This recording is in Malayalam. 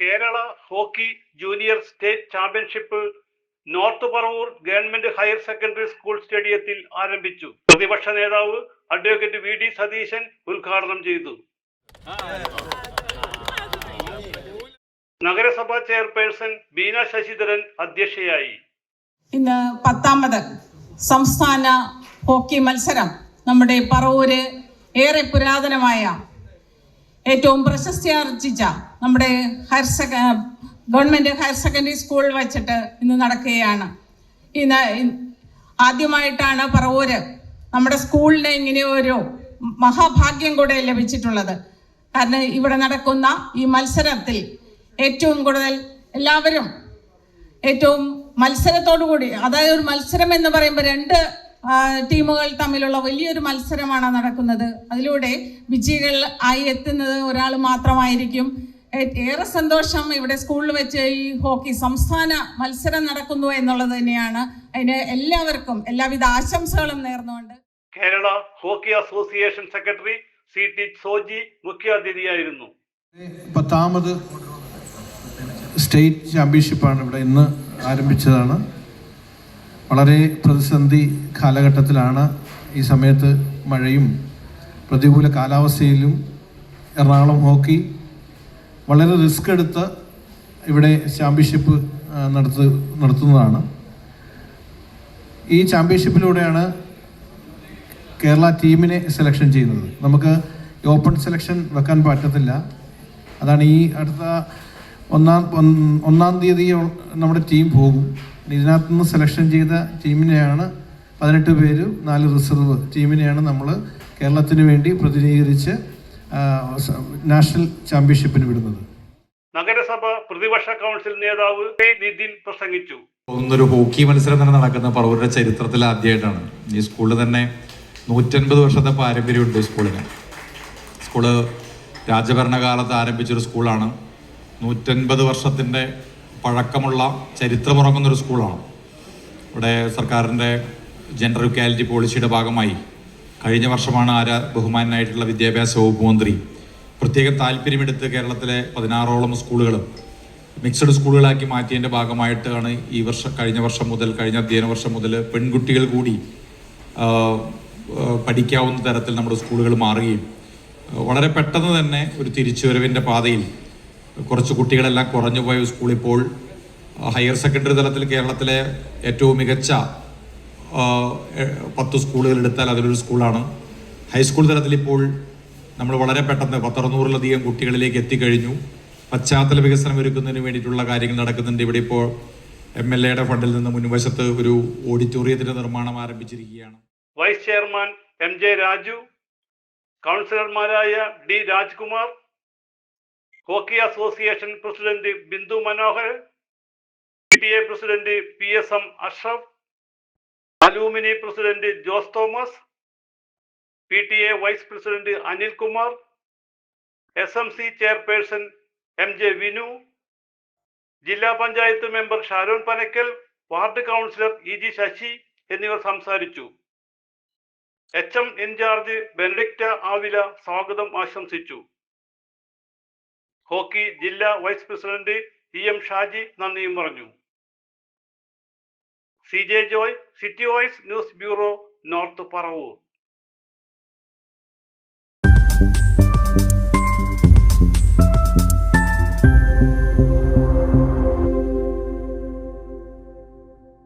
Kerala hockey junior state championship north Paravur government higher secondary school സ്റ്റേഡിയത്തിൽ ആരംഭിച്ചു. പ്രതിപക്ഷ നേതാവ് അഡ്വക്കേറ്റ് വി ഡി സതീശൻ ഉദ്ഘാടനം ചെയ്തു. നഗരസഭാ ചെയർപേഴ്സൺ ബീന ശശിധരൻ അധ്യക്ഷയായി. ഇന്ന് പത്താമത് സംസ്ഥാന ഹോക്കി മത്സരം നമ്മുടെ പറവൂര് ഏറെ പുരാതനമായ ഏറ്റവും പ്രശസ്തി ആർജിച്ച നമ്മുടെ ഹയർ സെക്ക ഗവൺമെന്റ് ഹയർ സെക്കൻഡറി സ്കൂൾ വച്ചിട്ട് ഇന്ന് നടക്കുകയാണ്. ഇന്ന് ആദ്യമായിട്ടാണ് പറവൂര് നമ്മുടെ സ്കൂളിന് ഇങ്ങനെ ഒരു മഹാഭാഗ്യം കൂടെ ലഭിച്ചിട്ടുള്ളത്. കാരണം ഇവിടെ നടക്കുന്ന ഈ മത്സരത്തിൽ ഏറ്റവും കൂടുതൽ എല്ലാവരും ഏറ്റവും മത്സരത്തോടു കൂടി അതായത് ഒരു മത്സരം എന്ന് പറയുമ്പോൾ രണ്ട് ടീമുകൾ തമ്മിലുള്ള വലിയൊരു മത്സരമാണ് നടക്കുന്നത്. അതിലൂടെ വിജയികൾ ആയി എത്തുന്നത് ഒരാൾ മാത്രമായിരിക്കും. ഏറെ സന്തോഷം ഇവിടെ സ്കൂളിൽ വെച്ച് ഈ ഹോക്കി സംസ്ഥാന മത്സരം നടക്കുന്നു എന്നുള്ളത് തന്നെയാണ്. അതിന് എല്ലാവർക്കും എല്ലാവിധ ആശംസകളും നേർന്നുകൊണ്ട്. Kerala hockey association secretary C T Soji മുഖ്യാതിഥിയായിരുന്നു. പത്താമത് സ്റ്റേറ്റ് ചാമ്പ്യൻഷിപ്പാണ് ഇവിടെ ഇന്ന് ആരംഭിച്ചതാണ്. വളരെ പ്രതിസന്ധി കാലഘട്ടത്തിലാണ് ഈ സമയത്ത് മഴയും പ്രതികൂല കാലാവസ്ഥയിലും എറണാകുളം ഹോക്കി വളരെ റിസ്ക് എടുത്ത് ഇവിടെ ചാമ്പ്യൻഷിപ്പ് നടത്തു നടത്തുന്നതാണ്. ഈ ചാമ്പ്യൻഷിപ്പിലൂടെയാണ് കേരള ടീമിനെ സെലക്ഷൻ ചെയ്യുന്നത്. നമുക്ക് ഓപ്പൺ സെലക്ഷൻ വെക്കാൻ പറ്റത്തില്ല. അതാണ് ഈ അടുത്ത ഒന്നാം ഒന്നാം തീയതി നമ്മുടെ ടീം പോകും. ഇതിനകത്ത് നിന്ന് സെലക്ഷൻ ചെയ്ത ടീമിനെയാണ് പതിനെട്ട് പേര് നാല് റിസർവ് ടീമിനെയാണ് നമ്മൾ കേരളത്തിന് വേണ്ടി പ്രതിനിധീകരിച്ച് നാഷണൽ ചാമ്പ്യൻഷിപ്പിന് വിടുന്നത്. നഗരസഭ പ്രതിപക്ഷ കൗൺസിൽ നേതാവ് കെ. നിതിൻ പ്രസംഗിച്ചു. ഒന്നൊരു ഹോക്കി മത്സരം തന്നെ നടക്കുന്ന പറവൂരുടെ ചരിത്രത്തിൽ ആദ്യമായിട്ടാണ് ഈ സ്കൂളിൽ തന്നെ നൂറ്റൻപത് വർഷത്തെ പാരമ്പര്യമുണ്ട് സ്കൂളിന്. സ്കൂൾ രാജഭരണകാലത്ത് ആരംഭിച്ചൊരു സ്കൂളാണ്. നൂറ്റൻപത് വർഷത്തിന്റെ പഴക്കമുള്ള ചരിത്രമുറങ്ങുന്നൊരു സ്കൂളാണ്. ഇവിടെ സർക്കാരിന്റെ ജെൻഡർ ഇക്വാലിറ്റി പോളിസിയുടെ ഭാഗമായി കഴിഞ്ഞ വർഷമാണ് ആര ബഹുമാനായിട്ടുള്ള വിദ്യാഭ്യാസ വകുപ്പ് മന്ത്രി. പ്രത്യേകം താല്പര്യമെടുത്ത് കേരളത്തിലെ പതിനാറോളം സ്കൂളുകൾ മിക്സഡ് സ്കൂളുകളാക്കി മാറ്റിയതിന്റെ ഭാഗമായിട്ടാണ് ഈ വർഷം കഴിഞ്ഞ വർഷം മുതൽ കഴിഞ്ഞ അധ്യയന വർഷം മുതൽ പെൺകുട്ടികൾ കൂടി പഠിക്കാവുന്ന തരത്തിൽ നമ്മുടെ സ്കൂളുകൾ മാറുകയും വളരെ പെട്ടെന്ന് തന്നെ ഒരു തിരിച്ചുവരവിന്റെ പാതയിൽ കുറച്ച് കുട്ടികളെല്ലാം കുറഞ്ഞു പോയ സ്കൂൾ ഇപ്പോൾ ഹയർ സെക്കൻഡറി തലത്തിൽ കേരളത്തിലെ ഏറ്റവും മികച്ച പത്ത് സ്കൂളുകൾ എടുത്താൽ അതിലൊരു സ്കൂളാണ്. ഹൈസ്കൂൾ തലത്തിൽ ഇപ്പോൾ നമ്മൾ വളരെ പെട്ടെന്ന് പത്തറുന്നൂറിലധികം കുട്ടികളിലേക്ക് എത്തിക്കഴിഞ്ഞു. പശ്ചാത്തല വികസനം ഒരുക്കുന്നതിന് വേണ്ടിയിട്ടുള്ള കാര്യങ്ങൾ നടക്കുന്നുണ്ട്. ഇവിടെ ഇപ്പോൾ എം എൽ എയുടെ ഫണ്ടിൽ നിന്ന് മുൻവശത്ത് ഒരു ഓഡിറ്റോറിയത്തിന്റെ നിർമ്മാണം ആരംഭിച്ചിരിക്കുകയാണ്. Vice chairman M J Raju കൗൺസിലർമാരായ D Rajkumar hockey association president Bindu Manohar P A president P S M Ashraf alumni president Jose Thomas P T A vice president Anilkumar S M C chairperson M J Vinu ജില്ലാ panchayat member Sharon Panakkal ward councillor E G Sashi എന്നിവർ സംസാരിച്ചു. H M incharge Benedicta Avila സ്വാഗതം ആശംസിച്ചു. ഹോക്കി ജില്ലാ vice president E M Shaji നന്ദിയും പറഞ്ഞു. C J Joy city voice news bureau north Paravur.